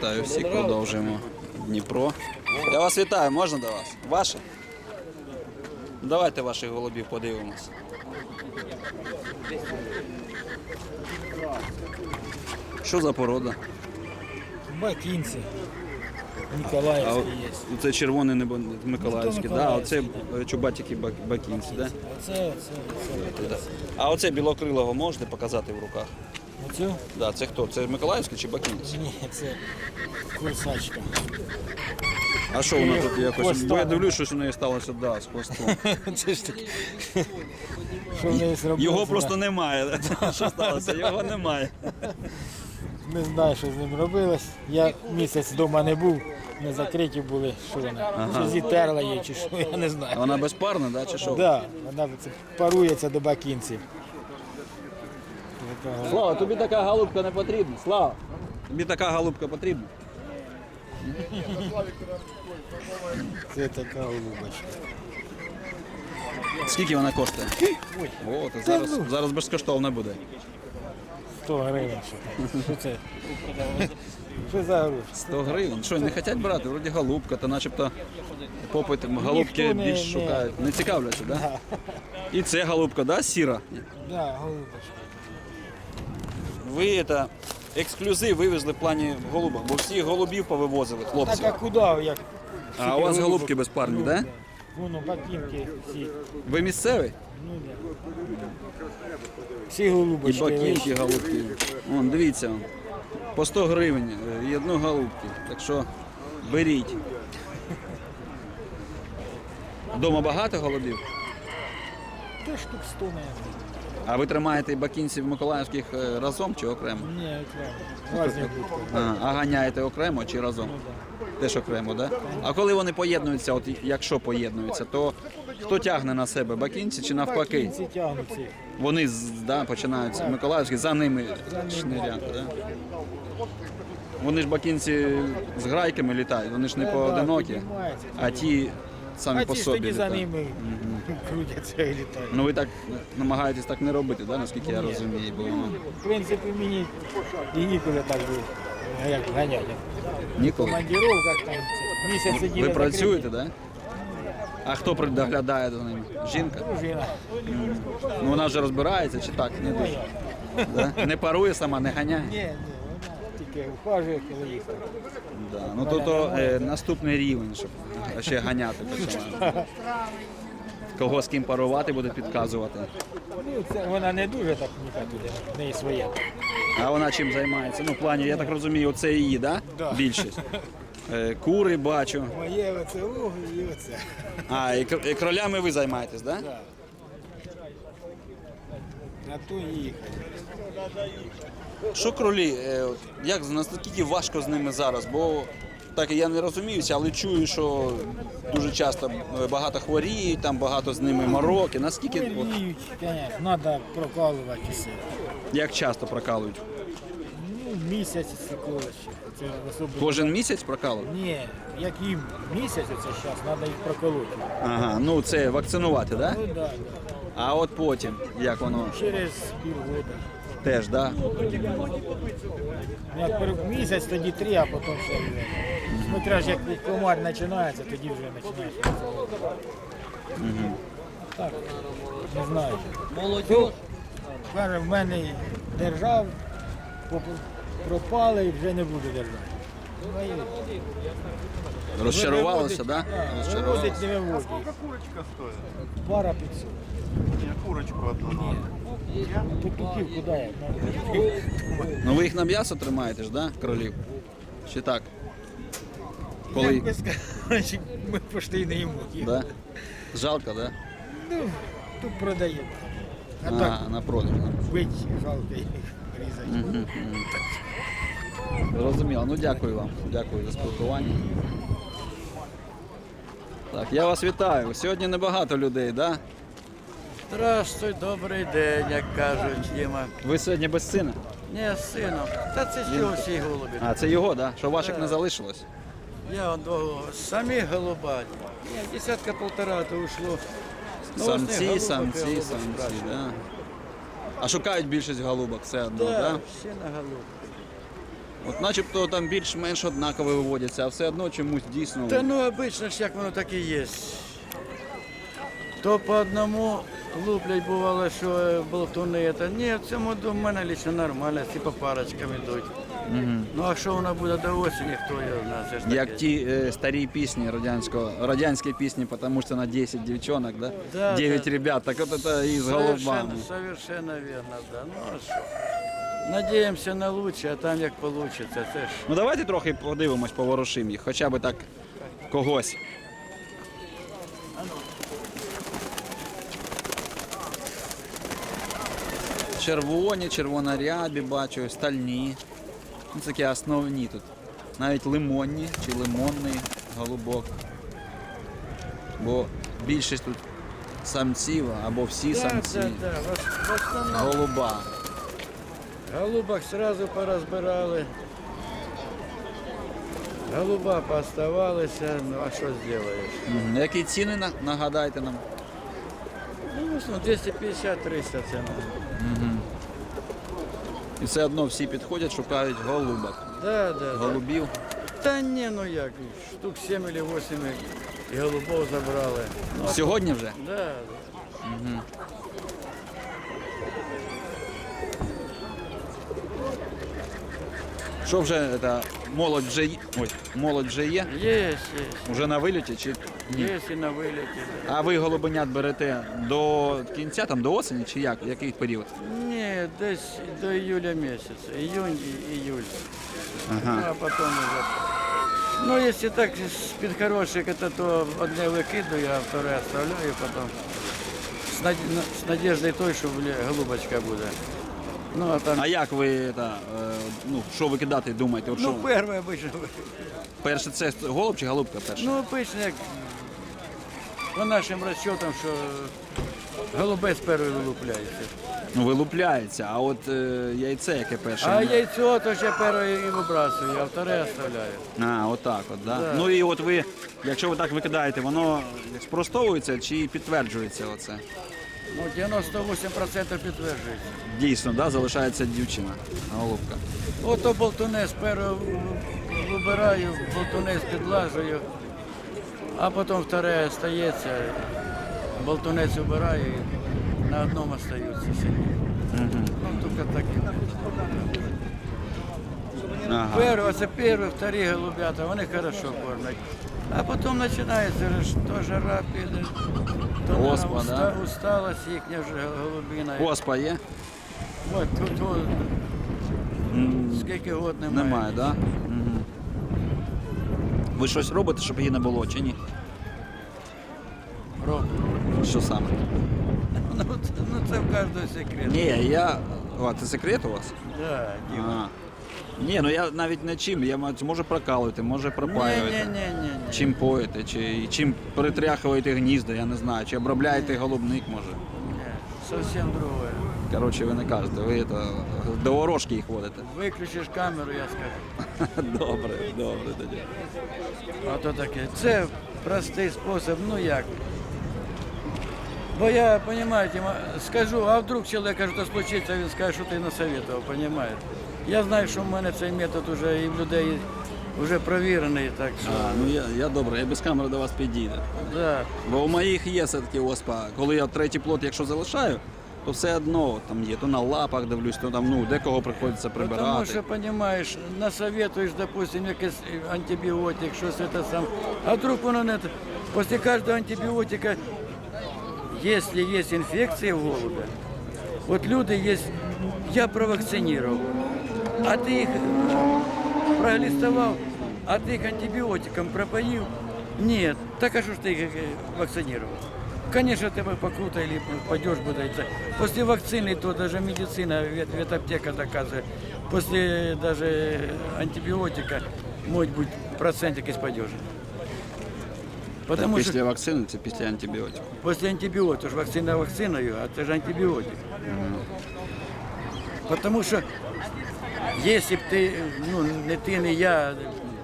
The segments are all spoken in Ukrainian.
Вітаю всіх, продовжуємо Дніпро. Я вас вітаю, можна до вас? Ваше? Давайте ваших голубів подивимось. Що за порода? Бакинці. А Ніколаївські от є. це червоне небо Миколаївське, да? а оце чубатики бак- бакінці, да? Оце, оце, оце. А оце білокрилого можете показати в руках? Оцю? Да, це хто? Це Миколаївський чи бакінець? Ні, це курсачка. А що вона тут якось? Бо я дивлюсь, щось у неї сталося да, з хвостом. Це ж таки. Що в неї зробили? Його просто немає. Що сталося? Його немає. Не знаю, що з ним робилось. Я місяць вдома не був, не закриті були, що вона. Чи зітерла її, чи що, я не знаю. вона безпарна, да, чи що? Да, вона це парується до бакінців. Така Слава, тобі така голубка не потрібна. Слава. Тобі така голубка потрібна. Це така голубочка. Скільки вона коштує? О, то зараз, зараз безкоштовно буде. 100 гривень. Що, що це? Що за гроші? 100 гривень. Що, не хочуть брати? Вроді голубка, то начебто попит голубки Ніхто не- більш не- шукають. Не цікавляться, так? Да? І це голубка, да, сіра? Да, голубочка. Ви це, ексклюзив вивезли в плані голубок, бо всіх голубів повивозили, Так хлопці. а куди як? А у вас голубки безпарні, так? Да? Воно бакінки всі. Ви місцевий? Ну, да. Всі І голубочки. бакінки, голубки. Вон, дивіться, вон. по 100 гривень е, і одну голубки. Так що беріть. Дома багато голубів? Та штук 100, наверное. А ви тримаєте бакінців миколаївських е, разом чи окремо? Ні, окремо. Разні будки. А, а ганяєте окремо чи разом? Ну, да. Теж окремо, так? Да? А коли вони поєднуються, от якщо поєднуються, то хто тягне на себе бакінці чи навпаки? Бакінці тягнуться. Вони з- да, починаються миколаївські, за ними шниряти, да? Вони ж бакінці з грайками літають, вони ж не Да, поодинокі, піднімаються. а ті самі А по ті ж собі тоді за літають. ними крутяться і літають. Ну ви так намагаєтесь так не робити, да, наскільки я розумію, бо В принципі, мені і ніколи так було. Як ганяти. Ніколи. командировках там місяць сиділи. Ви працюєте, так? Да? А хто доглядає за ними? Жінка? Дружина. Ну вона вже розбирається чи так? Не дуже. Да? Не парує сама, не ганяє? Ні, ні, вона тільки ухажує, коли їхати. Да. Ну то, то е, наступний рівень, щоб ще ганяти почала. Кого з ким парувати буде підказувати. Ну, це вона не дуже так туди, в неї своє. А вона чим займається? Ну, в плані, я так розумію, це її, да? Да. Більшість. Е, Кури бачу. Моє оце о, і оце. А, і, кр- і кролями ви займаєтесь, да? Да. На і їхати. Що кролі, е, от як наскільки важко з ними зараз? Бо так я не розуміюся, але чую, що дуже часто е, багато хворіють, там багато з ними мороки. Наскільки от, звісно, треба прокалувати все. як часто прокалують? Ну, місяць. Це особливо. Кожен місяць прокалують? Ні, як їм місяць оце зараз, треба їх проколоти. Ага, ну це вакцинувати, да? Ну так, да, А от потім, як воно через півгода. Теж, да? Як місяць, тоді три, а потім йде. Смотря ж, як комар починається, тоді вже починаєш. Так, не знаю. Молодь. Каже, в мене держав, пропали і вже не буде держати. Ну, Розчарувалося, Розчарувалося. Виводить, не виводить. Курочка стоит? Пара 500. Не, курочку одну надо. Петухів куди? Ну ви їх на м'ясо тримаєте ж, да, кролів? Чи так? Коли? Як би сказати, ми пошли не їмо. Да? Жалко, да? Ну, тут продаємо. А так, на продаж. да. бить, жалко їх різати. Зрозуміло. Ну дякую вам. Дякую за спілкування. Так, я вас вітаю. Сьогодні небагато людей, да? Здравствуй, добрий день, як кажуть, Діма. Ви сьогодні без сина? Ні, сину. Та це що всі голуби. А, це його, да? Що ваших не залишилось? Я он до самі голубаті. Ні, десятка полтора то ушло. Ну, ось не Самці, голубок, самці, а голубок самці, краще. да. А шукають більшість голубок, все одно, Да, да? всі на голубку. От начебто там більш-менш однаково виводяться, а все одно чомусь дійсно. Та ну обично ж як воно так і є. То по одному луплять бувало, що е, болтуни. Та ні, в цьому до мене лично нормально, всі по парочкам йдуть. Ну а що воно буде до осені, хто його знає. Це ж таке. Як ті е, старі пісні радянського, радянські пісні, тому що на 10 дівчонок, да? Да, 9 да. ребят, так от це і з Совершенно, голубами. совершенно верно, да. Ну а що? Надіємося на лучше, а там як вийде, це ж. Ну давайте трохи подивимось, поворушимо їх, хоча б так когось. Червоні, червонорябі, бачу, стальні. Ну, такі основні тут. Навіть лимонні чи лимонний голубок. Бо більшість тут самців або всі самці. Да, да, да. В, основному Голуба. голубок сразу поразбирали. Голуба пооставалися, ну а що зробиш? Мгм. Які ціни на- нагадайте нам? Ну, 250-300 ціна. І все одно всі підходять, шукають голубок. Да, да, да. Голубів. Та ні, ну як, штук 7 чи 8 і голубов забрали. Ну, а Сьогодні вже? Да, да. Що вже та, молодь вже є? Ой, молодь вже є? Є, є. Уже на вильоті чи? Є і на виліті. А ви голубенят берете до кінця, там до осені чи як? Який період? Ні, десь до июля місяця. Іюнь і іюль. Ага. А потім вже. Ну, якщо так з-під хороших, то одне викидаю, а вторе оставляю потім. З, над... з надіждою той, що голубочка буде. Ну, а там... А як ви та, е, ну, що викидати думаєте? От Ну, перше обично. Перше це голуб чи голубка перша? Ну, обично, як по нашим розчетам, що голубець перший вилупляється. Ну, вилупляється, а от е, яйце яке перше? А яйцо то ще перше і вибрасую, а вторе оставляю. А, отак от, да? Да. Ну і от ви, якщо ви так викидаєте, воно спростовується чи підтверджується оце? Ну, 98% підтверджується. Дійсно, да, залишається дівчина, голубка. Ото болтунець першого вибираю, болтунець підлажую, а потім вторе стається, болтунець вибираю і на одному остаються сидіти. Ну, тільки таке. Ага. Первый, це перші, вторі голубята, вони хорошо кормять. А потім починається ж то жара піде, то Оспа, уста- да? усталость їхня вже голубіна. Оспа є? От тут от, М, скільки год немає. Немає, так? Да? Ви щось робите, щоб її не було, чи ні? Роблю. Що саме? Ну, це, ну це в кожного секрет. Ні, я. А, це секрет у вас? Да, Діма. А. Ні, ну я навіть не чим. Я маю- може прокалуєте, може Ні, пропаюєте. ні, ні, ні, ні. Чим поїте, чи чим перетряхуєте гнізда, я не знаю, чи обробляєте голубник, може. Ні, Зовсім друге. Коротше, ви не кажете, ви це, до ворожки їх водите. Виключиш камеру, я скажу. Добре, добре тоді. А то таке. Це простий спосіб, ну як. Бо я, понимаете, скажу, а вдруг чоловік каже, що случиться, він скаже, що ти насоветував, понимаєте? Я знаю, що в мене цей метод вже і в людей вже провірений, так що. А, ну я, я добре, я без камери до вас підійду. Да. Бо у моїх є все-таки оспа. Коли я третій плод, якщо залишаю, то все одно там є, то на лапах дивлюсь, то там ну декого приходиться прибирати. Тому що, розумієш, насоветуєш, допустим, якийсь антибіотик, щось це сам. А вдруг воно не... Після кожного антибіотика, якщо є інфекція в голубя, от люди є, я провакцинував, а ти їх проглістував, а ти їх антибіотиком пропоїв, ні, так а що ж ти їх е, вакцинував? Конечно, тебе покруто или пойдешь куда это. После вакцины, то даже медицина, вет, ветаптека доказывает, после даже антибиотика может быть процентик из падежа. Потому після что вакцини це після антибіотику. после антибиотика, ж вакцина вакциною, а это же антибиотик. Потому что если б ти, ну не ти, не я,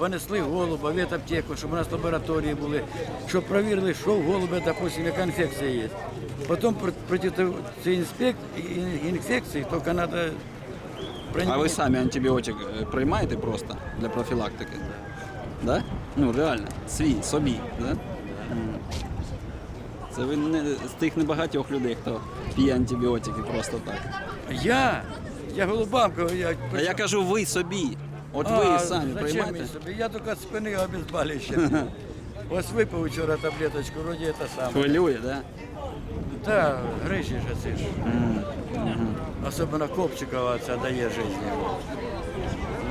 понесли голуба в ветаптеку, щоб у нас лабораторії були, щоб провірили, що в голубя, допустим, яка інфекція є. Потім проти цієї інфекції тільки треба прийняти. А ви самі антибіотик е, приймаєте просто для профілактики? Да? Ну, реально, свій, собі. Да? Це ви не з тих небагатьох людей, хто п'є антибіотики просто так. Я? Я голубамка, я... А я кажу, ви собі. От ви А, самі зачем приймаєте? мені собі? Я тільки від спини обезболиваще. Ось випив вчора таблеточку, вроді це саме. Хвилює, да? Та, грижі ж це ж. Особливо Копчикова це дає життя.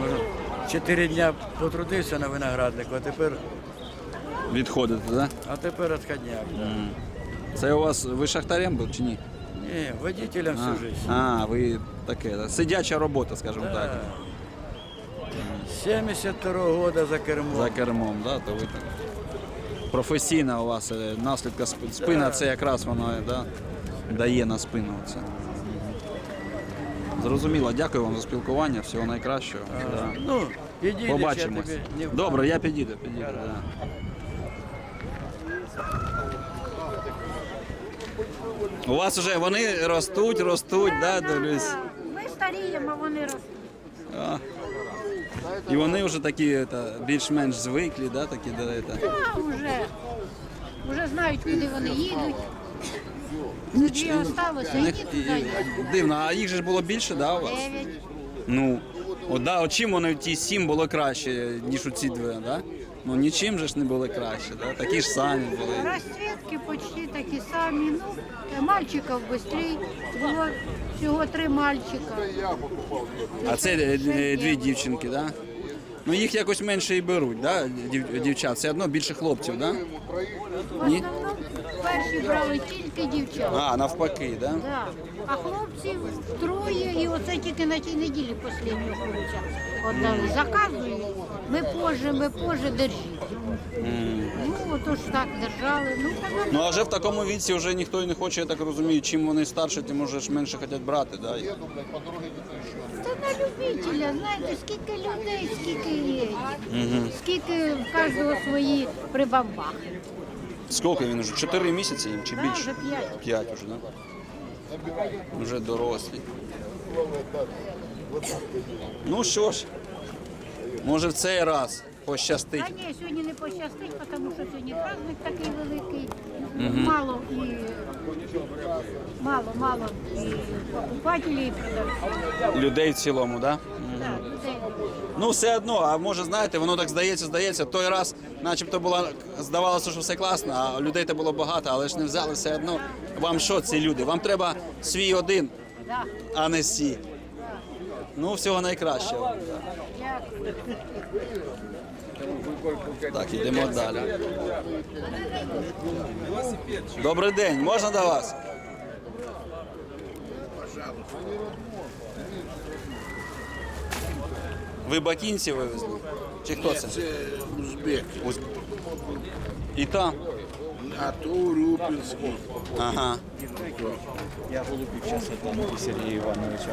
Може, Чотири дня потрудився на винограднику, а тепер, Відходите, да? а тепер відходняк. Це у вас ви шахтарем був чи ні? Ні, водителем всю життя. А, ви таке, да? сидяча робота, скажімо так. 72-го года за кермом. За кермом, да? то ви так. Професійна у вас е, наслідка спи- спина, це якраз воно е, да? дає на спину. Це. Зрозуміло, дякую вам за спілкування, всього найкращого. Да. Ну, підійдеш, я Побачимось. тобі не. Добре, я підійду, підійду. Да. У вас вже вони ростуть, ростуть, да, дивлюсь. Ми старіємо, а вони ростуть. А. І вони вже такі та, більш-менш звиклі, да, такі да, та. Вже, вже знають, куди вони їдуть. Тоді осталося, і- туди дивно, а їх же ж було більше, да, у вас? Дев'ять. Ну, от, да, от чим вони ті сім було краще, ніж у ці дві, да? Ну нічим же ж не було краще, да? такі ж самі були. Розцвітки почти такі самі. Ну, е, мальчиків швидше. Було всього три мальчика. А це е, е, дві дівчинки, да? Ну їх якось менше і беруть, да? дів- дівчат. Все одно більше хлопців, да? В Ні? основному перші брали тільки дівчат. А, навпаки, да? Да. А хлопців троє, і оце тільки на тій неділі останнього хлопця віддали. Заказують, ми позже, ми позже держіть. Ну, отож так держали. Ну, так, Ну а вже в такому віці вже ніхто і не хоче, я так розумію, чим вони старші, тим вже ж менше хочуть брати, да? Це на любителя, знаєте, скільки людей, скільки є. Скільки в кожного свої прибамбахи. Скільки він вже? Чотири місяці їм чи Да, більше? вже п'ять. П'ять вже, да? Вже дорослі. Ну що ж, може в цей раз пощастить. А ні, сьогодні не пощастить, тому що сьогодні праздник такий великий. Мало і мало, мало і покупателів, і продавців. Людей в цілому, да? Так, людей. Ну, все одно, а може, знаєте, воно так здається, здається. Той раз, начебто, було, здавалося, що все класно, а людей то було багато, але ж не взяли все одно. Вам що ці люди? Вам треба свій один, Да. а не всі. Ну, всього найкращого. Так, йдемо далі. Добрий день, можна до вас? Ви бакінці вивезли? Чи хто це? Узбек, І там? А то Урюпинський. Ага. Я голубик сейчас Ивановичу.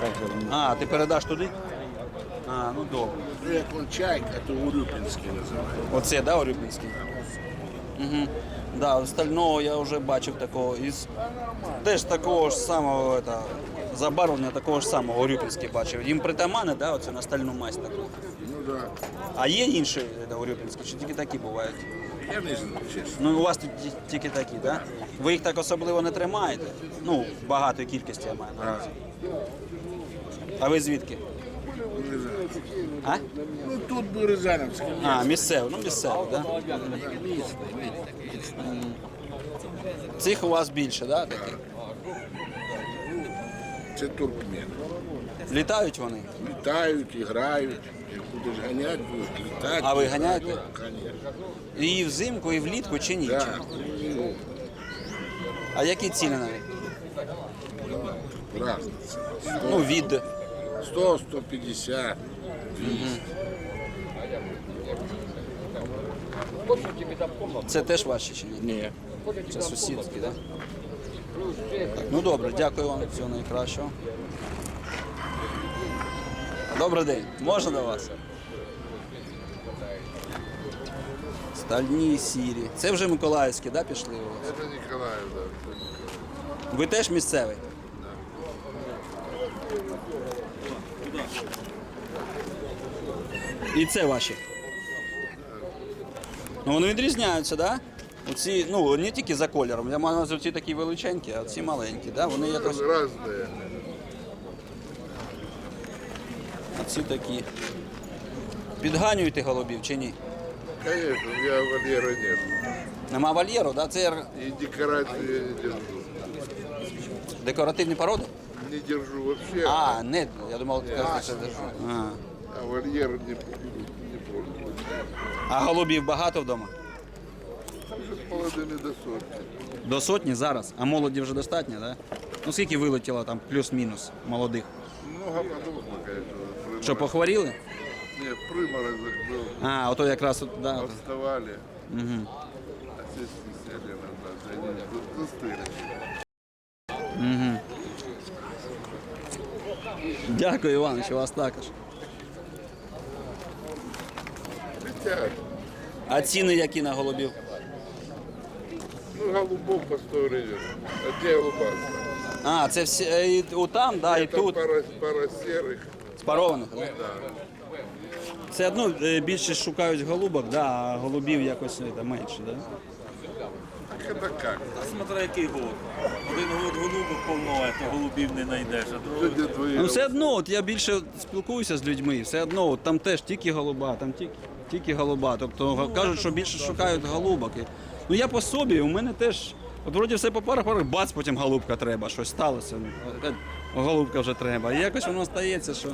Также он А, ти передаш туди? А, ну добре. Ну, як он чайка, то Урюпинський називається. Оце, да, Орюпінський? Угу. Да, остального я вже бачив такого із теж такого ж самого это, забарвлення такого ж самого Орюпінський бачив. Їм притаманне, да, оце на стальну масть таку. Ну так. А є інші да, Орюпінські, чи тільки такі бувають? Я не знаю, чесно. Ну, у вас тут ті- тільки такі, так? Да? Ви їх так особливо не тримаєте? Ну, багатої кількості я маю на увазі. А ви звідки? А? Ну тут Березановський. А, місцевий, ну місцевий, так? Да? Місний. Цих у вас більше, так? Да, таких? Це туркмен. Літають вони? Літають, і грають. Будеш ганяти, будеш літати. А ви ганяєте? Конечно. І взимку, і влітку чи ні? Так. Ну, А які ціни на них? разниця. Ну, від 100, 150. це теж ваші чи ні? Ні. Це сусідські, так? Так, ну добре, дякую вам, всього найкращого. Добрий день, можна до вас? Стальні сірі. Це вже Миколаївські, да, пішли у вас? Це Ніколаїв, так. Ви теж місцевий? І це ваші. Ну вони відрізняються, так? Да? Оці, ну, не тільки за кольором. Я маю на увазі ці такі величенькі, а ці маленькі, да? Вони якось. Разные. А ці такі. Підганюєте голубів чи ні? Конечно, у меня вольера нет. Нема вольєру, да? Це И декорации я не держу. декоративні породи? Не держу вообще. А, не, я думав, ти кажеш, це держу. А. А вольер не, не пользуюсь. а голубів багато вдома? Уже с половины до сотни. До сотні зараз, а молоді вже достатньо? Да? Ну скільки вилетіло там плюс-мінус молодих? Много подобно, конечно. Що похворіли? Нет, приморозок был. А, ото якраз от, да. от. Вставали. А здесь сели на нас. Они за- застыли. Дякую, Іванович, у вас також. Летят. А ціни які на голубів? Ну, голубов по 100 гривен. А где голуба? А, це всі е, і там, да, і Там тут. пара, пара серых. Спарованих. Да? Да. Це одно е, більше шукають голубок, да, а голубів якось е, менше, да? Это как? Який год. Один год голубок повно, а то голубів не знайдеш, а другий. Твои Ну все одно, от я більше спілкуюся з людьми, все одно, от там теж тільки голуба, там тільки, тільки голуба. Тобто га- кажуть, що більше шукають голубок. І- Ну я по собі, у мене теж, от вроді все по парах, парах, бац, потім голубка треба, щось сталося. ну, Голубка вже треба. І якось воно стається, що.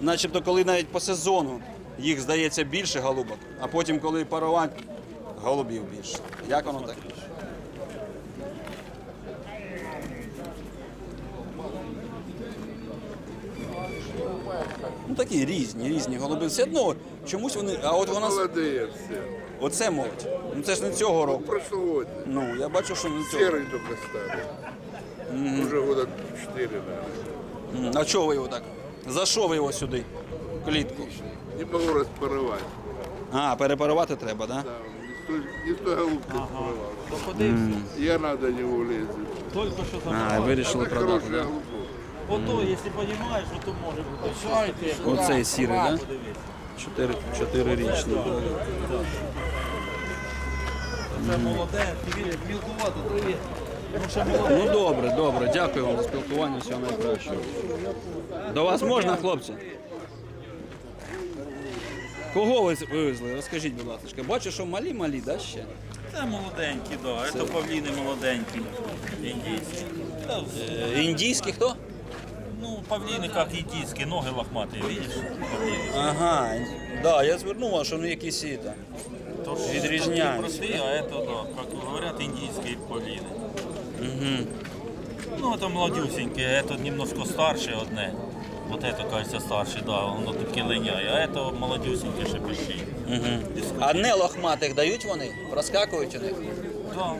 Начебто, коли навіть по сезону їх здається більше голубок, а потім, коли парувати, голубів більше. Як воно так? Ну такі різні, різні голуби. Все одно чомусь вони. А от вона. молодые все. Оце молодь. Ну це ж не цього року. Прошлогодние. Ну, я бачу, що не цього. Серый только стали. Уже года 4, наверное. М, А чого ви його так? За що ви його сюди? В Клітку. Не могу распаровать. А, перепарувати треба, так? Да? Да, не не стой голубки распаровал. Я надо не влезет. Тільки що А, вирішили Это продати. хорошая Да? голубка. Ото, якщо розумієш, то може бути. Оцей сірий, так? Да? Чотири, чотирирічний. Це молоде, мілкувато, привіт. Ну добре, добре, дякую вам за спілкування, всього найкращого. До вас можна, хлопці? Кого ви вивезли? Розкажіть, будь ласка. Бачу, що малі-малі, да, ще? Це молоденькі, да. Це павліни молоденькі, індійські. Е, Індійські хто? Ну, павліни, як індійські, ноги лохматі, бачиш? Ага, да, я звернув, а що вони якісь і там. То ж Відрізняються. Прості, а это, да, как говорят, индийские павлины. Ну, это молодюсенькие, это немножко старше одне. Вот это, кажется, старше, да, воно таке линяє, а это молодюсеньке шепещі. А не лохматих дають вони? Проскакують у них? Да.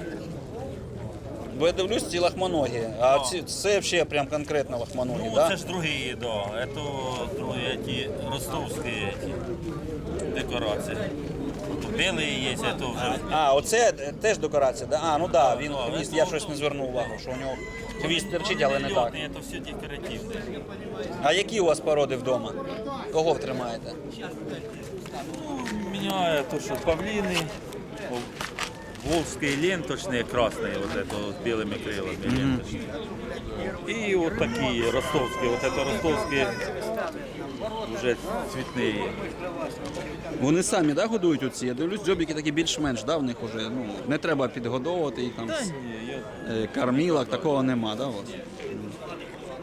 Бо я дивлюсь, ці лохмоногі. А ці, це взагалі прям конкретно лохмоногі, Ну, да? це ж другі, да. Это другі ті ростовські ті декорації. Білий є, це вже А, оце теж декорація, да? А, ну да, він Да, хвіст, це я то- щось не звернув увагу, що у нього хвіст терчить, але не так. льотний, це все декоративне. А які у вас породи вдома? Кого ви тримаєте? У меня то, что павлины, о, волжские ленточные, красные, вот это вот с белыми крылами ленточные. И вот такие ростовские, вот это ростовские уже. Вони самі да, годують оці? Я дивлюсь, дзьобіки такі більш-менш, да, в них вже, ну, не треба підгодовувати їх там. Да з- е, Кормілок, такого нема, да, у вас?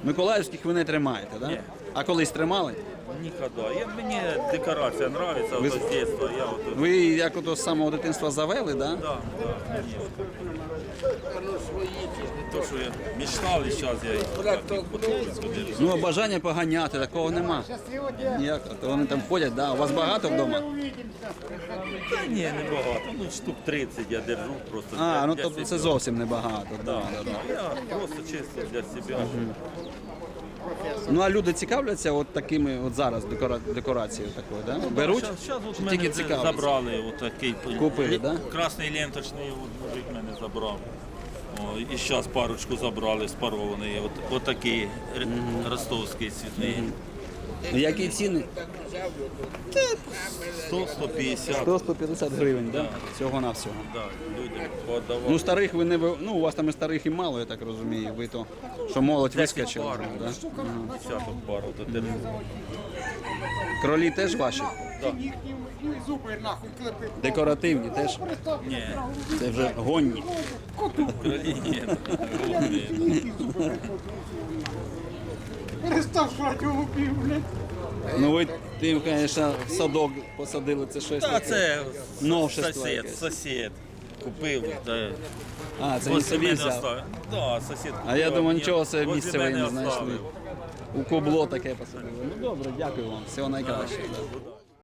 Миколаївських ви не тримаєте, да? А колись тримали? никогда. Я, мне декорация нравится, Вы- вот с. Я вот, Ви як з самого дитинства завели, да? да, да, нет. То, что я мечтал, и сейчас я потихоньку. Ну, а бажання поганяти, такого нема. Ніяк, то вони там ходять, да? У вас багато вдома? Та ні, не багато. Ну, штук 30 я держу просто. А, для- ну для тобто це себе. зовсім небагато. Да, Да, да, да. Я просто чисто для себе. Ну а люди цікавляться от такими, от зараз декора... декорацією такою, да? Беруть? Зараз, зараз от Чи мене тільки вже цікавляться? забрали от такий Купили, да? красний ленточний от мужик мене забрав. О, і зараз парочку забрали спарований. От, отакий ростовський цвітний. Які ціни? 100-150. 100-150 гривень, да? Всього на всього. Да, людям подавали. Ну старих ви не ви- ну у вас там і старих і мало, я так розумію. Ви то що молодь вискочила. пару. Да? Десяток пару. То ти... Кролі теж ваші? Декоративні теж. Ні, Це вже гонні. кролі ні. Голубі. Ну ви тим, звісно, в садок посадили це щось. Та таке. це Новшество сусід, якесь. Купив. Та, А, це не возле собі мене взяв. оставив. Да, сусід А я думаю, нічого це возле місце ви мене не знайшли. оставив. У кубло таке посадили. Ну добре, дякую вам. Всього найкращого. да.